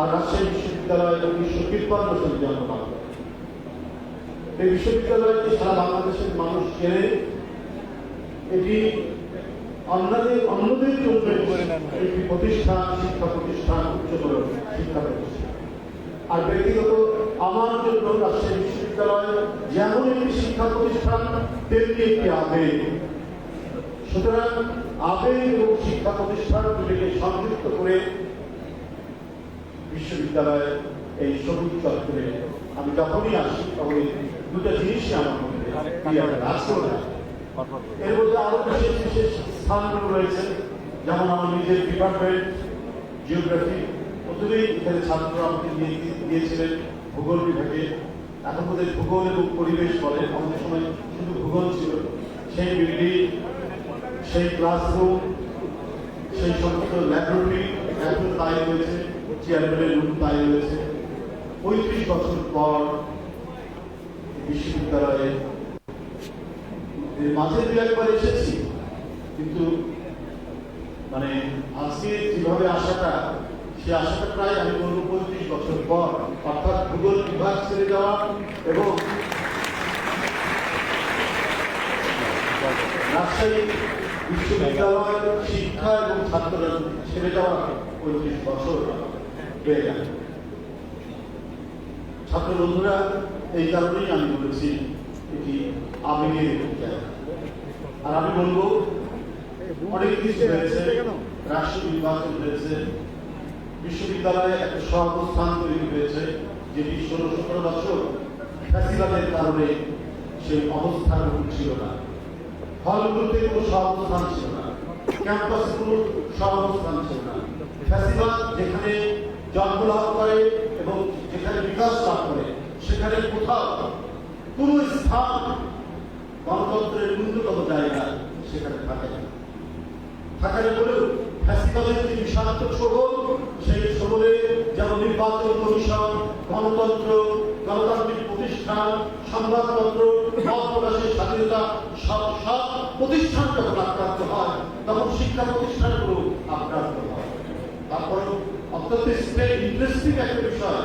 আর রাজশাহী বিশ্ববিদ্যালয় উনিশশো তিপ্পান্ন সালে জন্মগ্রহণ করে এই বিশ্ববিদ্যালয়কে সারা বাংলাদেশের মানুষ চেনে। এটি অন্যদের অন্যদের জন্য একটি প্রতিষ্ঠান, শিক্ষা প্রতিষ্ঠান উচ্চতর শিক্ষা প্রতিষ্ঠান। আর ব্যক্তিগত আমার জন্য রাজশাহী বিশ্ববিদ্যালয় যেমন একটি শিক্ষা প্রতিষ্ঠান, তেমনি একটি আবেগ। সুতরাং আবেগ এবং শিক্ষা প্রতিষ্ঠান দুটিকে সংযুক্ত করে বিশ্ববিদ্যালয়ের এই সবুজ চত্বরে আমি যখনই আসি তখন দুটো জিনিসই আমার মধ্যে এর মধ্যে আরও বিশেষ বিশেষ স্থানগুলো রয়েছে, যেমন আমার নিজের ডিপার্টমেন্ট জিওগ্রাফি প্রথমেই এখানে ছাত্ররা আমাকে দিয়েছিলেন ভূগোল বিভাগে। এখন বোধহয় ভূগোল এবং পরিবেশ বলে আমাদের সময় শুধু ভূগোল ছিল। সেই বিল্ডিং সেই ক্লাসরুম সেই সমস্ত ল্যাবরেটরি এখন তাই রয়েছে। চেয়ারম্যানের রুম তাই রয়েছে পঁয়ত্রিশ বছর পর বিশ্ববিদ্যালয়ে মাঝে দু একবার এসেছি। কিন্তু মানে আজকে যেভাবে আসাটা সে আশাটা প্রায় আমি বলব পঁয়ত্রিশ বছর পর। অর্থাৎ ভূগোল বিভাগ ছেড়ে যাওয়া এবং রাজশাহী বিশ্ববিদ্যালয় শিক্ষা এবং ছাত্ররা ছেড়ে যাওয়া পঁয়ত্রিশ বছর। গেল ছাত্র বন্ধুরা, এই কারণেই আমি বলেছি এটি আবেগের আর আমি বলব, অনেক কিছু হয়েছে রাষ্ট্র নির্বাচন হয়েছে বিশ্ববিদ্যালয়ে একটা সহাবস্থান তৈরি হয়েছে, যেটি ষোলো সতেরো বছর ফ্যাসিবাদের কারণে সেই অবস্থান ছিল না। হলগুলোতে কোনো সহাবস্থান ছিল না, ক্যাম্পাসে কোনো সহাবস্থান ছিল না। ফ্যাসিবাদ যেখানে জন্মলাভ করে এবং যেখানে বিকাশ লাভ করে, সেখানে কোথাও কোনো স্থান গণতন্ত্রের ন্যূনতম জায়গা সেখানে থাকে না। থাকার বলেও ফ্যাসিবাদের যে বিষাক্ত সবল সেই সবলে যেমন নির্বাচন কমিশন, গণতন্ত্র, গণতান্ত্রিক প্রতিষ্ঠান, সংবাদপত্র স্বাধীনতা সব সব প্রতিষ্ঠান যখন আক্রান্ত হয়, তখন শিক্ষা তারপর অত্যন্ত ইন্টারেস্টিং একটা বিষয়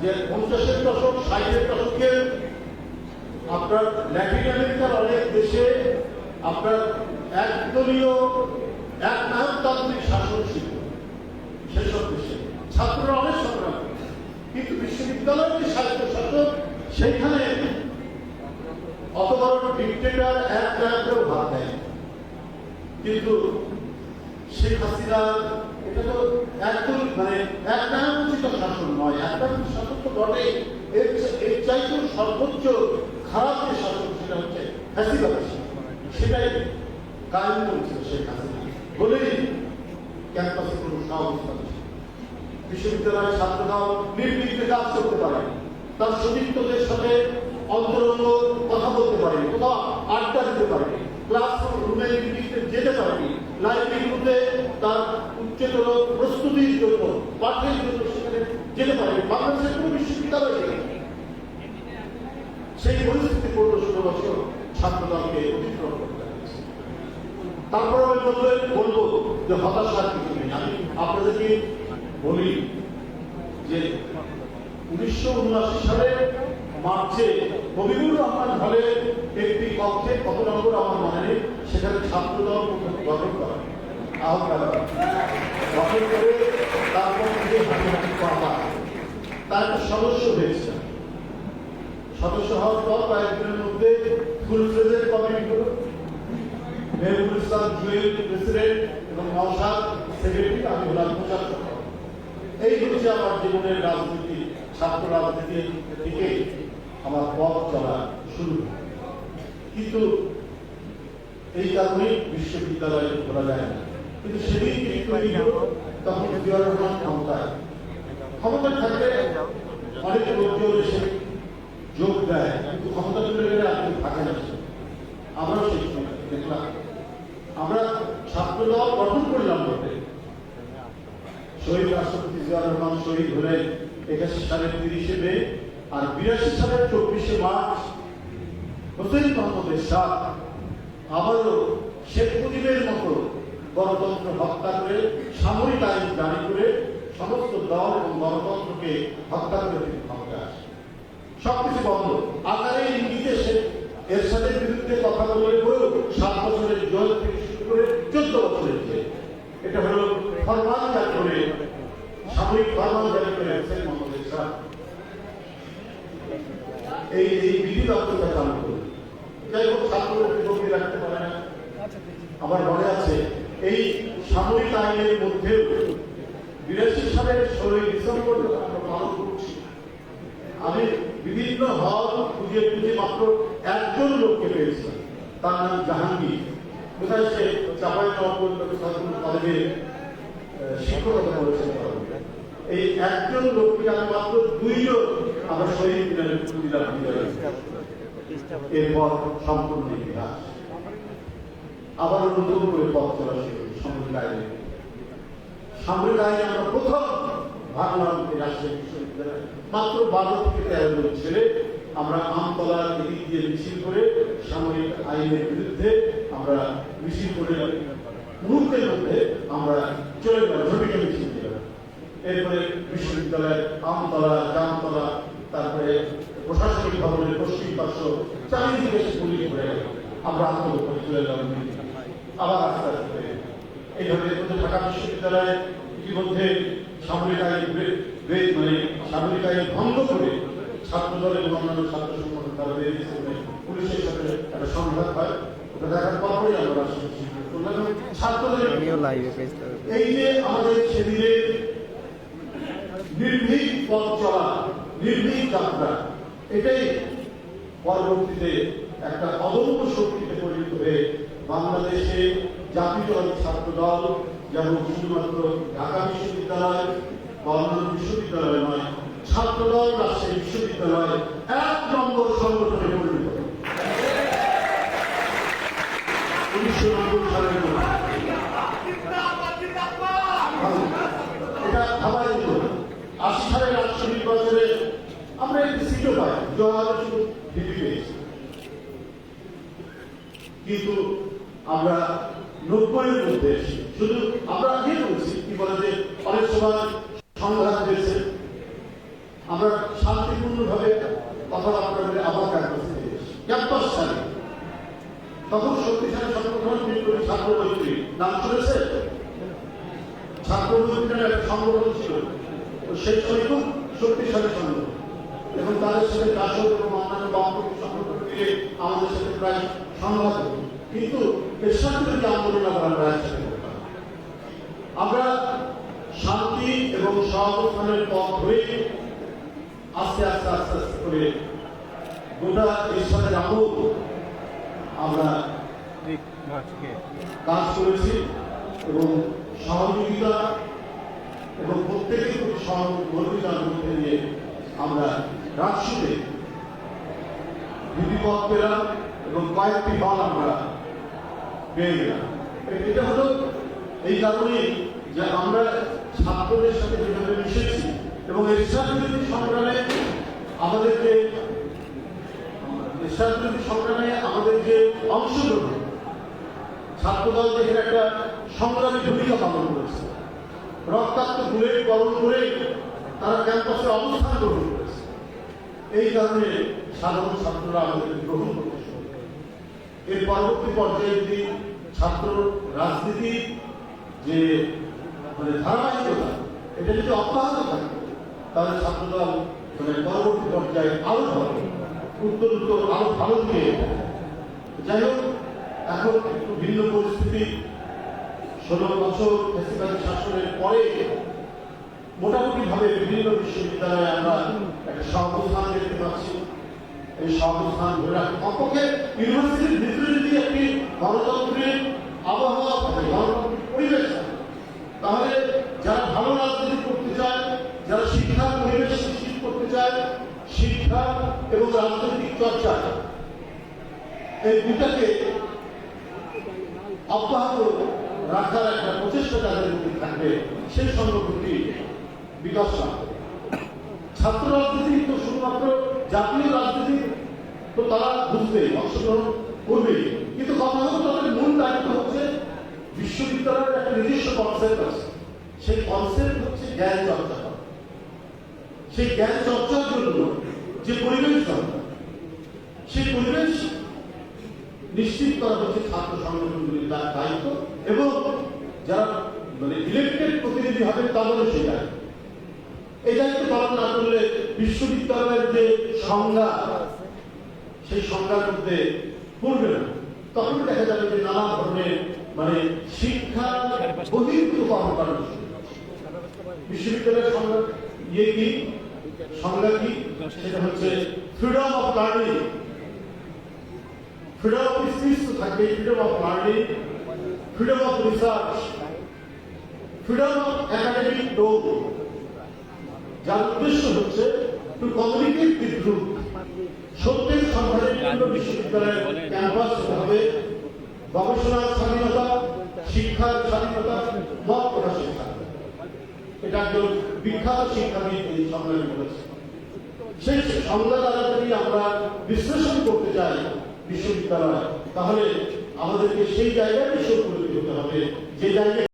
যে পঞ্চাশের দশক, ষাটের দশকে আপনার ল্যাটিন আমেরিকার অনেক দেশে আপনার একদলীয় এক নায়কতান্ত্রিক শাসন ছিল সেসব দেশে। ছাত্ররা অনেক সংগ্রাম কিন্তু বিশ্ববিদ্যালয়ের যে স্বায়ত্ত শাসক সেইখানে অত বড় ডিক্টেটার এক নায়কেও ভাগ দেয় কিন্তু শেখ হাসিনা, এটা তো একদম মানে এক নায়কোচিত শাসন নয়। একটা শাসন তো বটে। এর এর চাইতেও সর্বোচ্চ খারাপ যে শাসন, সেটা হচ্ছে হাসিনা সেটাই কায়েম করেছিল শেখ হাসিনা। বলেই ক্যাম্পাসে কোনো সহাবস্থান বিশ্ববিদ্যালয়ের ছাত্ররাও নির্বিঘ্নে কাজ করতে পারে তার সতীর্থদের সাথে অন্তরঙ্গ কথা বলতে পারে কোথাও আড্ডা দিতে পারে ক্লাস রুমে নির্বিঘ্নে যেতে পারেনি। লাইব্রেরিগুলোতে তার উচ্চতর প্রস্তুতির জন্য পাঠের জন্য সেখানে যেতে পারে। বাংলাদেশের কোনো বিশ্ববিদ্যালয় সেই পরিস্থিতি পনেরো ষোলো বছর ছাত্রদলকে অতিক্রম তারপর আমি বলব বলব যে হতাশার কিছু নেই। আমি আপনাদেরকে বলি যে উনিশশো উনআশি সালে মার্চে হবিবুর রহমান হলে একটি কক্ষে কত নম্বর আমার মনে সেখানে ছাত্রদল গঠন করা হয়। তারপর তার একটা সদস্য হয়েছে। সদস্য হওয়ার পর মধ্যে ফুল প্রেসিডেন্ট এবং আমি এই আমার জীবনের রাজনীতি থেকে আমার পথ চলা শুরু। কিন্তু এই বিশ্ববিদ্যালয়ে খোলা যায় না। কিন্তু সেদিন কিন্তু তৈরি হলো তখন জিয়াউর রহমান ক্ষমতায় ক্ষমতায় থাকলে অনেক লোকজন এসে যোগ দেয়, কিন্তু ক্ষমতা চলে গেলে আপনি থাকে না। আমরাও সেই সময় দেখলাম। আমরা ছাত্র দল গঠন করলাম বলতে শহীদ রাষ্ট্রপতি জিয়াউর রহমান শহীদ হলেন একাশি সালের তিরিশে মে আর বিরাশি সালের চব্বিশে মার্চ। হোসেন মোহাম্মদ এরশাদ আবারও শেখ মুজিবের মতো গণতন্ত্র হত্যা করে, সামরিক আইন জারি করে সমস্ত দল এবং গণতন্ত্রকে হত্যা করে তিনি ক্ষমতা আসে সবকিছু বন্ধ। আকারে ইঙ্গিতে সে এর সাথে বিরুদ্ধে কথা বলে পরেও সাত বছরের জল থেকে শুরু করে চোদ্দ বছরের জেল। এটা হলো ফরমান জারি করে সাময়িক ফরমান জারি করে শেখ মোহাম্মদ ইসলাম এই এই বিধি দপ্তরটা চালু করবে যাই হোক ছাত্রকে জমি রাখতে পারে না। আমার মনে আছে এই সামরিক আইনের মধ্যেও বিরাশি সালের ষোলোই ডিসেম্বর আমরা পালন করছি। আমি বিভিন্ন হল খুঁজে খুঁজে মাত্র একজন লোককে পেয়েছিলাম তার নাম জাহাঙ্গীর। কোথায় সে? চাপাই কলেজে শিক্ষকতা করেছেন এই একজন লোককে আমি মাত্র দুইজন আমরা শহীদ মিনারে দিলাম এরপর সম্পূর্ণ ইতিহাস আবার নতুন করে পথ চলা শুরু সামরিক আমরা প্রথম ভাবলাম এই রাজশাহী বিশ্ববিদ্যালয়ে, মাত্র বারো থেকে তেরো জন ছেলে আমরা আমতলার এদিক দিয়ে মিছিল করে সামরিক আইনের বিরুদ্ধে আমরা মিছিল করে মুহূর্তের মধ্যে আমরা চলে গেলাম, ঝটিকা মিছিল দিলাম এরপরে বিশ্ববিদ্যালয়ের আমতলা, জামতলা, তারপরে প্রশাসনিক ভবনের পশ্চিম পার্শ্ব চারিদিকে পুলিশ গেল আমরা আত্মগোপনে চলে গেলাম। আবার আস্তে আস্তে এইভাবে ঢাকা বিশ্ববিদ্যালয়ে ইতিমধ্যে সামরিক আইন মানে সামরিক আইন ভঙ্গ করে ছাত্র দল এবং অন্যান্য ছাত্র সংগঠন তারা বেরিয়েছে পুলিশের সাথে একটা সংঘাত হয়। ওটা দেখার পরপরই আমরা ছাত্রদের এই যে আমাদের সেদিনে নির্ভীক পথ চলা নির্ভীক যাত্রা এটাই পরবর্তীতে একটা অদম্য শক্তিতে পরিণত হয়ে বাংলাদেশে জাতীয়তাবাদী ছাত্র দল যেমন শুধুমাত্র ঢাকা বিশ্ববিদ্যালয় বা অন্যান্য বিশ্ববিদ্যালয় নয় ছাত্র দল রাজশাহী বিশ্ববিদ্যালয় এক নম্বর সংগঠনে পরিণত উনিশশো নব্বই এটা ভাবাই যেত। আশি সালের রাষ্ট্র নির্বাচনে আমরা কিন্তু আমরা নব্বইয়ের মধ্যে শুধু আমরা আগে বলছি, কি বলে যে অনেক সময় সংঘাত হয়েছে। আমরা শান্তিপূর্ণভাবে কথাবার্তা বলে আবার ক্যাম্পাসে ক্যাম্পাস ছাড়ি তখন শক্তিশালী সংগঠন বিপ্লবী ছাত্রমৈত্রী নাম শুনেছে? ছাত্রমৈত্রীর একটা সংগঠন ছিল। সেই সময় খুব শক্তিশালী সংগঠন। এবং তাদের সাথে জাসদ এবং অন্যান্য বামপন্থী সংগঠন আমাদের সাথে প্রায় সংঘাত হতো। কিন্তু যদি আন্দোলন আমরা একসাথে আমরা শান্তি এবং সহাবস্থানের পথ ধরে আস্তে আস্তে আস্তে আস্তে করে গোটা এরশাদের আমল আমরা কাজ করেছি এবং সহযোগিতা এবং প্রত্যেকের প্রতি সহযোগিতার মধ্যে দিয়ে আমরা রাজস্বতে বিধিপথ পেলাম এবং কয়েকটি হল আমরা পেয়ে গেলাম এটা হলো এই কারণেই যে আমরা ছাত্রদের সাথে যেভাবে মিশেছি এবং এরশাদ বিরোধী সংগ্রামে আমাদেরকে এরশাদ বিরোধী সংগ্রামে আমাদের যে অংশগ্রহণ, ছাত্রদল দেখেন একটা সংগ্রামী ভূমিকা পালন করেছে। রক্তাক্ত বুলেট বরণ করে তারা ক্যাম্পাসে অবস্থান গ্রহণ করেছে। এই কারণে সাধারণ ছাত্ররা আমাদের গ্রহণ করতে এর পরবর্তী পর্যায়ে যদি ছাত্র রাজনীতি যে মানে ধারাবাহিকতা, এটা যদি অব্যাহত থাকে, তাহলে ছাত্রদল মানে পরবর্তী পর্যায়ে আরও ভালো উত্তর উত্তর আরও ভালো দিকে। যাই হোক, এখন একটু ভিন্ন পরিস্থিতি। ষোলো বছর ফেসিবাদী শাসনের পরে মোটামুটি ভাবে বিভিন্ন বিশ্ববিদ্যালয়ে আমরা একটা সহাবস্থান দেখতে পাচ্ছি। এই সহাবস্থান ধরে রাখতে কমপক্ষে ইউনিভার্সিটির ভিতরে যদি একটি গণতন্ত্রের আবহাওয়া থাকে গণতান্ত্রিক পরিবেশ তাহলে যারা ভালো রাজনীতি করতে চায়, যারা শিক্ষার পরিবেশ সৃষ্টি করতে চায়, শিক্ষা এবং রাজনৈতিক চর্চা, এই দুটাকে অব্যাহত রাখার একটা প্রচেষ্টা তাদের মধ্যে থাকবে সেই সংগঠনটি বিকাশ লাভ। ছাত্র রাজনীতি তো শুধুমাত্র জাতীয় রাজনীতি তো তারা বুঝবে, অংশগ্রহণ করবে। কিন্তু কথা হলো তাদের মূল দায়িত্ব হচ্ছে বিশ্ববিদ্যালয়ের একটা নিজস্ব কনসেপ্ট আছে। সেই কনসেপ্ট হচ্ছে জ্ঞান চর্চা সেই জ্ঞান চর্চার জন্য যে পরিবেশ দরকার, সেই পরিবেশ নিশ্চিত করা হচ্ছে ছাত্র সংগঠনগুলির তার দায়িত্ব এবং যারা মানে ইলেক্টেড প্রতিনিধি হবে তাদেরও সেই দায়িত্ব। এই দায়িত্ব পালন না করলে বিশ্ববিদ্যালয়ের যে সংজ্ঞা, সেই সংজ্ঞার মধ্যে পড়বে না। তখন দেখা যাবে যে নানা ধরনের মানে শিক্ষা বহির্ভূত কর্মকাণ্ড বিশ্ববিদ্যালয়ের সংজ্ঞা ইয়ে কি? সংজ্ঞা কি? সেটা হচ্ছে freedom of learning freedom of speech তো থাকবে freedom of learning freedom of research freedom of academic ডোম যার উদ্দেশ্য হচ্ছে টু কমিউনিকেট উইথ গ্রুপ সত্যের সন্ধানে বিভিন্ন বিশ্ববিদ্যালয়ের ক্যাম্পাস হবে। গবেষণার স্বাধীনতা, শিক্ষার স্বাধীনতা, মত স্বাধীনতা। এটা একজন বিখ্যাত শিক্ষাবিদ এই সম্মেলনে বলেছে সেই সংজ্ঞা দ্বারা যদি আমরা বিশ্লেষণ করতে চাই বিশ্ববিদ্যালয়, তাহলে আমাদেরকে সেই জায়গায় বিশ্ব উপলব্ধি হতে হবে। যে জায়গায়